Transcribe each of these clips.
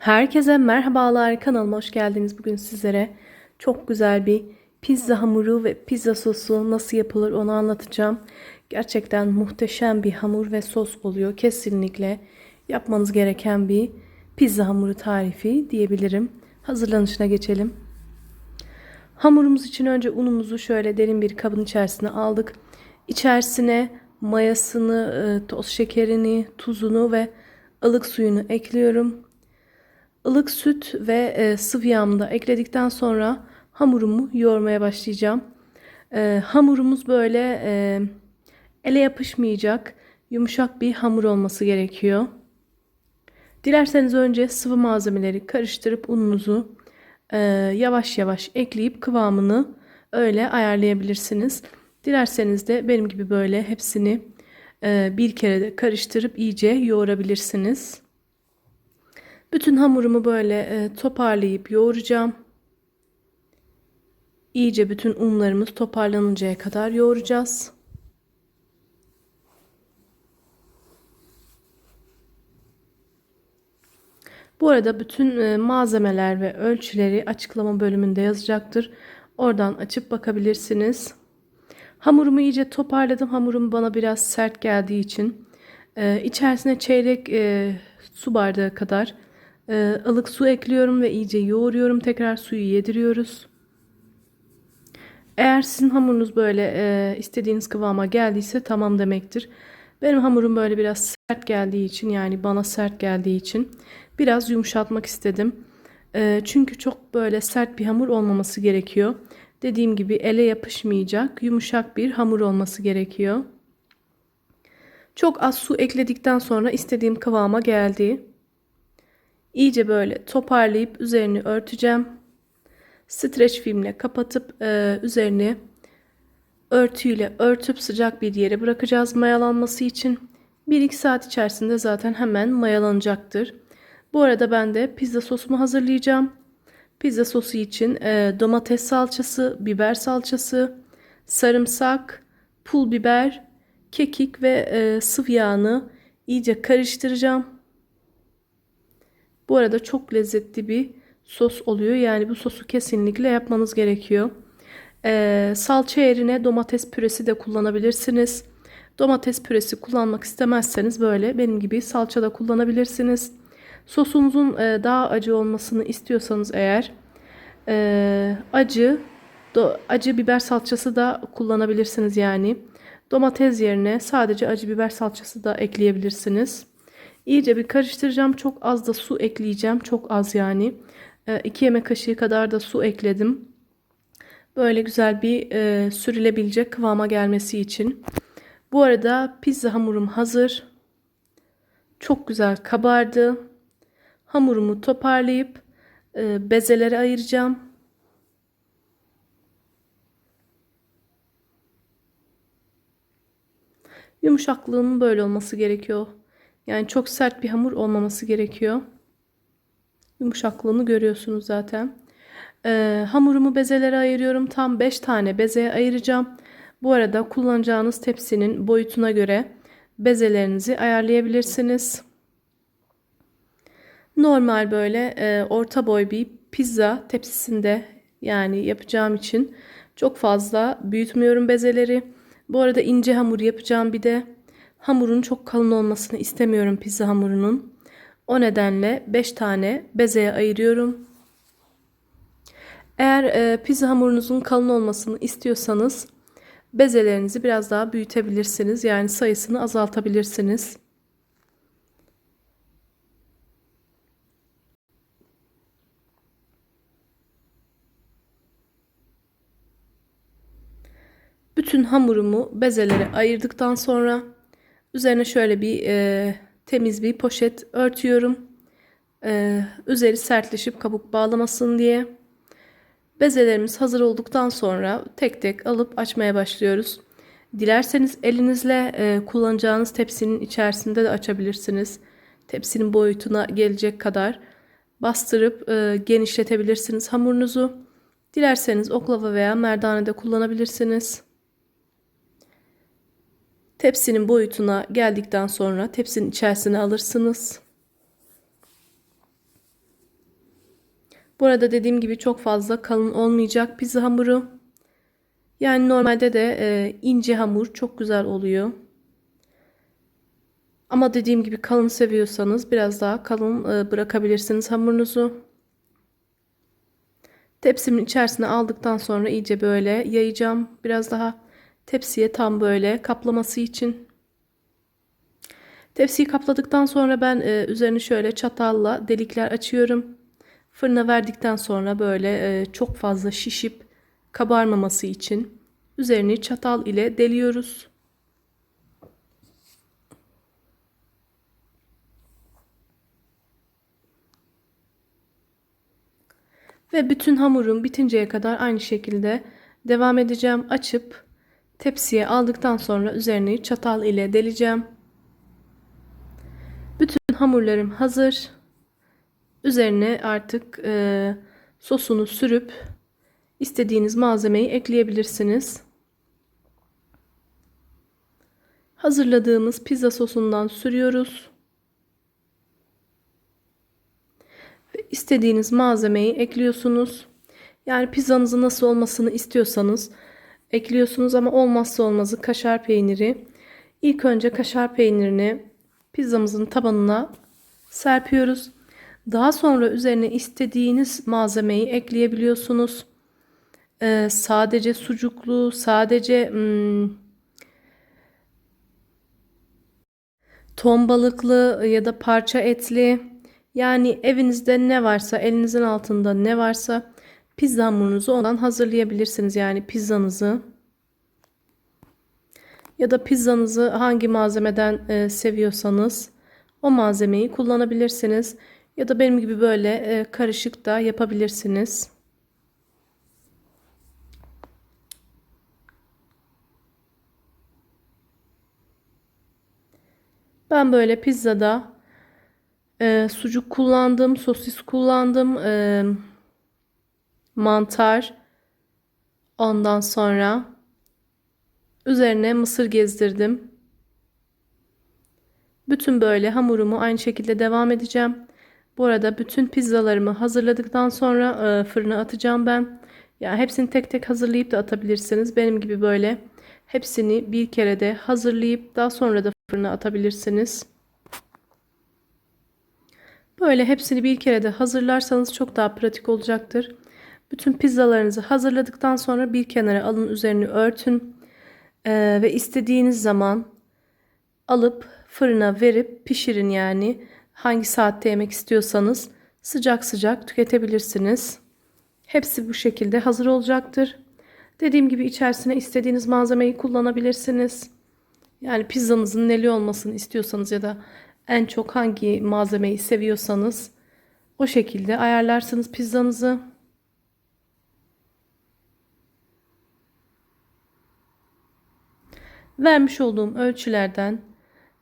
Herkese merhabalar kanalıma hoş geldiniz. Bugün sizlere çok güzel bir pizza hamuru ve pizza sosu nasıl yapılır onu anlatacağım. Gerçekten muhteşem bir hamur ve sos oluyor. Kesinlikle yapmanız gereken bir pizza hamuru tarifi diyebilirim. Hazırlanışına geçelim. Hamurumuz için önce unumuzu şöyle derin bir kabın içerisine aldık. İçerisine mayasını, e, toz şekerini, tuzunu ve ılık suyunu ekliyorum. Ilık süt ve e, sıvı yağımı da ekledikten sonra hamurumu yoğurmaya başlayacağım. E, hamurumuz böyle e, ele yapışmayacak yumuşak bir hamur olması gerekiyor. Dilerseniz önce sıvı malzemeleri karıştırıp ununuzu e, yavaş yavaş ekleyip kıvamını öyle ayarlayabilirsiniz. Dilerseniz de benim gibi böyle hepsini e, bir kere de karıştırıp iyice yoğurabilirsiniz. Bütün hamurumu böyle e, toparlayıp yoğuracağım. İyice bütün unlarımız toparlanıncaya kadar yoğuracağız. Bu arada bütün e, malzemeler ve ölçüleri açıklama bölümünde yazacaktır. Oradan açıp bakabilirsiniz. Hamurumu iyice toparladım. Hamurum bana biraz sert geldiği için e, içerisine çeyrek su bardağı kadar e, ılık su ekliyorum ve iyice yoğuruyorum. Tekrar suyu yediriyoruz. Eğer sizin hamurunuz böyle e, istediğiniz kıvama geldiyse tamam demektir. Benim hamurum böyle biraz sert geldiği için yani bana sert geldiği için biraz yumuşatmak istedim. E, çünkü çok böyle sert bir hamur olmaması gerekiyor. Dediğim gibi ele yapışmayacak yumuşak bir hamur olması gerekiyor. Çok az su ekledikten sonra istediğim kıvama geldi. İyice böyle toparlayıp üzerini örteceğim. Streç filmle kapatıp e, üzerini örtüyle örtüp sıcak bir yere bırakacağız mayalanması için. 1-2 saat içerisinde zaten hemen mayalanacaktır. Bu arada ben de pizza sosumu hazırlayacağım. Pizza sosu için e, domates salçası, biber salçası, sarımsak, pul biber, kekik ve e, sıvı yağını iyice karıştıracağım. Bu arada çok lezzetli bir sos oluyor. Yani bu sosu kesinlikle yapmanız gerekiyor. Ee, salça yerine domates püresi de kullanabilirsiniz. Domates püresi kullanmak istemezseniz böyle benim gibi salça da kullanabilirsiniz. Sosunuzun e, daha acı olmasını istiyorsanız eğer e, acı do, acı biber salçası da kullanabilirsiniz yani. Domates yerine sadece acı biber salçası da ekleyebilirsiniz. İyice bir karıştıracağım. Çok az da su ekleyeceğim. Çok az yani. 2 yemek kaşığı kadar da su ekledim. Böyle güzel bir e, sürülebilecek kıvama gelmesi için. Bu arada pizza hamurum hazır. Çok güzel kabardı. Hamurumu toparlayıp e, bezelere ayıracağım. Yumuşaklığının böyle olması gerekiyor. Yani çok sert bir hamur olmaması gerekiyor. Yumuşaklığını görüyorsunuz zaten. Ee, hamurumu bezelere ayırıyorum. Tam 5 tane bezeye ayıracağım. Bu arada kullanacağınız tepsinin boyutuna göre bezelerinizi ayarlayabilirsiniz. Normal böyle e, orta boy bir pizza tepsisinde yani yapacağım için çok fazla büyütmüyorum bezeleri. Bu arada ince hamur yapacağım bir de. Hamurun çok kalın olmasını istemiyorum pizza hamurunun. O nedenle 5 tane bezeye ayırıyorum. Eğer e, pizza hamurunuzun kalın olmasını istiyorsanız bezelerinizi biraz daha büyütebilirsiniz. Yani sayısını azaltabilirsiniz. Bütün hamurumu bezelere ayırdıktan sonra Üzerine şöyle bir e, temiz bir poşet örtüyorum. E, üzeri sertleşip kabuk bağlamasın diye. Bezelerimiz hazır olduktan sonra tek tek alıp açmaya başlıyoruz. Dilerseniz elinizle e, kullanacağınız tepsinin içerisinde de açabilirsiniz. Tepsinin boyutuna gelecek kadar bastırıp e, genişletebilirsiniz hamurunuzu. Dilerseniz oklava veya merdane de kullanabilirsiniz. Tepsinin boyutuna geldikten sonra tepsinin içerisine alırsınız. Bu arada dediğim gibi çok fazla kalın olmayacak pizza hamuru. Yani normalde de e, ince hamur çok güzel oluyor. Ama dediğim gibi kalın seviyorsanız biraz daha kalın e, bırakabilirsiniz hamurunuzu. Tepsimin içerisine aldıktan sonra iyice böyle yayacağım. Biraz daha tepsiye tam böyle kaplaması için. Tepsiyi kapladıktan sonra ben e, üzerini şöyle çatalla delikler açıyorum. Fırına verdikten sonra böyle e, çok fazla şişip kabarmaması için üzerini çatal ile deliyoruz. Ve bütün hamurum bitinceye kadar aynı şekilde devam edeceğim. Açıp tepsiye aldıktan sonra üzerini çatal ile deleceğim. Bütün hamurlarım hazır. Üzerine artık e, sosunu sürüp istediğiniz malzemeyi ekleyebilirsiniz. Hazırladığımız pizza sosundan sürüyoruz. Ve istediğiniz malzemeyi ekliyorsunuz. Yani pizzanızı nasıl olmasını istiyorsanız ekliyorsunuz ama olmazsa olmazı kaşar peyniri. İlk önce kaşar peynirini pizzamızın tabanına serpiyoruz. Daha sonra üzerine istediğiniz malzemeyi ekleyebiliyorsunuz. Ee, sadece sucuklu, sadece hmm, ton balıklı ya da parça etli. Yani evinizde ne varsa, elinizin altında ne varsa pizza hamurunuzu ondan hazırlayabilirsiniz. Yani pizzanızı ya da pizzanızı hangi malzemeden e, seviyorsanız o malzemeyi kullanabilirsiniz. Ya da benim gibi böyle e, karışık da yapabilirsiniz. Ben böyle pizzada e, sucuk kullandım, sosis kullandım, e, mantar, ondan sonra üzerine mısır gezdirdim. Bütün böyle hamurumu aynı şekilde devam edeceğim. Bu arada bütün pizzalarımı hazırladıktan sonra e, fırına atacağım ben. Ya hepsini tek tek hazırlayıp da atabilirsiniz. Benim gibi böyle hepsini bir kere de hazırlayıp daha sonra da fırına atabilirsiniz. Böyle hepsini bir kere de hazırlarsanız çok daha pratik olacaktır. Bütün pizzalarınızı hazırladıktan sonra bir kenara alın üzerini örtün. Ee, ve istediğiniz zaman alıp fırına verip pişirin yani. Hangi saatte yemek istiyorsanız sıcak sıcak tüketebilirsiniz. Hepsi bu şekilde hazır olacaktır. Dediğim gibi içerisine istediğiniz malzemeyi kullanabilirsiniz. Yani pizzanızın neli olmasını istiyorsanız ya da en çok hangi malzemeyi seviyorsanız o şekilde ayarlarsınız pizzanızı. Vermiş olduğum ölçülerden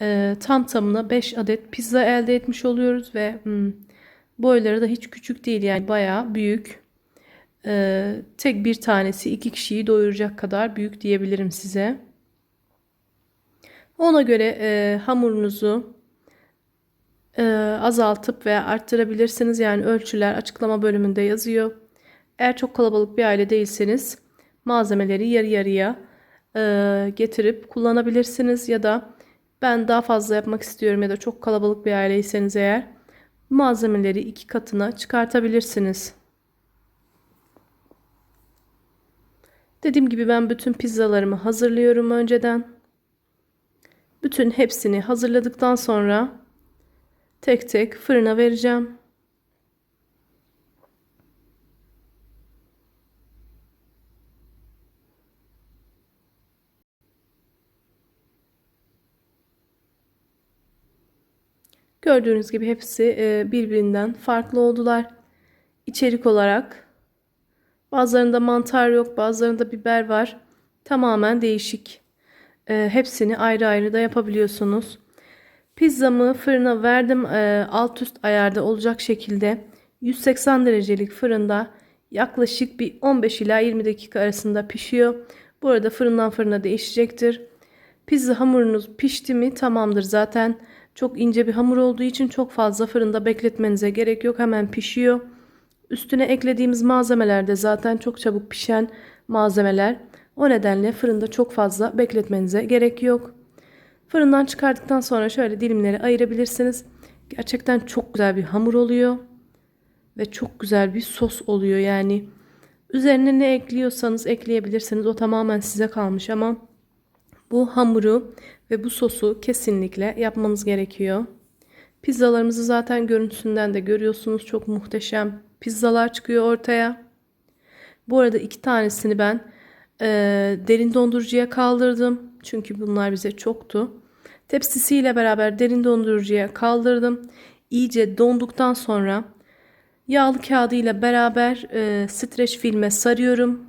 e, tam tamına 5 adet pizza elde etmiş oluyoruz ve hmm, boyları da hiç küçük değil yani bayağı büyük. E, tek bir tanesi iki kişiyi doyuracak kadar büyük diyebilirim size. Ona göre e, hamurunuzu e, azaltıp veya arttırabilirsiniz. Yani ölçüler açıklama bölümünde yazıyor. Eğer çok kalabalık bir aile değilseniz malzemeleri yarı yarıya e, getirip kullanabilirsiniz ya da ben daha fazla yapmak istiyorum ya da çok kalabalık bir aileyseniz eğer malzemeleri iki katına çıkartabilirsiniz. Dediğim gibi ben bütün pizzalarımı hazırlıyorum önceden. Bütün hepsini hazırladıktan sonra tek tek fırına vereceğim. Gördüğünüz gibi hepsi e, birbirinden farklı oldular. İçerik olarak bazılarında mantar yok, bazılarında biber var. Tamamen değişik. E, hepsini ayrı ayrı da yapabiliyorsunuz. Pizzamı fırına verdim. E, alt üst ayarda olacak şekilde 180 derecelik fırında yaklaşık bir 15 ila 20 dakika arasında pişiyor. Bu arada fırından fırına değişecektir. Pizza hamurunuz pişti mi tamamdır zaten. Çok ince bir hamur olduğu için çok fazla fırında bekletmenize gerek yok. Hemen pişiyor. Üstüne eklediğimiz malzemeler de zaten çok çabuk pişen malzemeler. O nedenle fırında çok fazla bekletmenize gerek yok. Fırından çıkardıktan sonra şöyle dilimlere ayırabilirsiniz. Gerçekten çok güzel bir hamur oluyor. Ve çok güzel bir sos oluyor yani. Üzerine ne ekliyorsanız ekleyebilirsiniz. O tamamen size kalmış ama bu hamuru ve bu sosu kesinlikle yapmanız gerekiyor. Pizzalarımızı zaten görüntüsünden de görüyorsunuz. Çok muhteşem pizzalar çıkıyor ortaya. Bu arada iki tanesini ben e, derin dondurucuya kaldırdım. Çünkü bunlar bize çoktu. Tepsisiyle beraber derin dondurucuya kaldırdım. İyice donduktan sonra yağlı kağıdı ile beraber e, streç filme sarıyorum.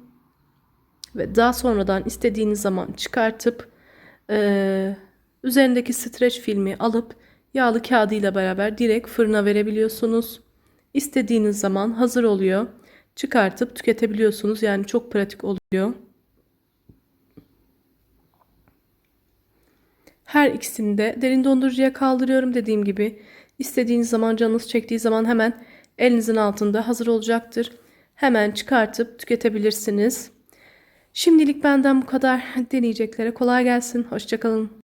Ve daha sonradan istediğiniz zaman çıkartıp e, üzerindeki streç filmi alıp yağlı kağıdı ile beraber direkt fırına verebiliyorsunuz. İstediğiniz zaman hazır oluyor. Çıkartıp tüketebiliyorsunuz. Yani çok pratik oluyor. Her ikisini de derin dondurucuya kaldırıyorum dediğim gibi. İstediğiniz zaman canınız çektiği zaman hemen elinizin altında hazır olacaktır. Hemen çıkartıp tüketebilirsiniz. Şimdilik benden bu kadar. Deneyeceklere kolay gelsin. Hoşçakalın.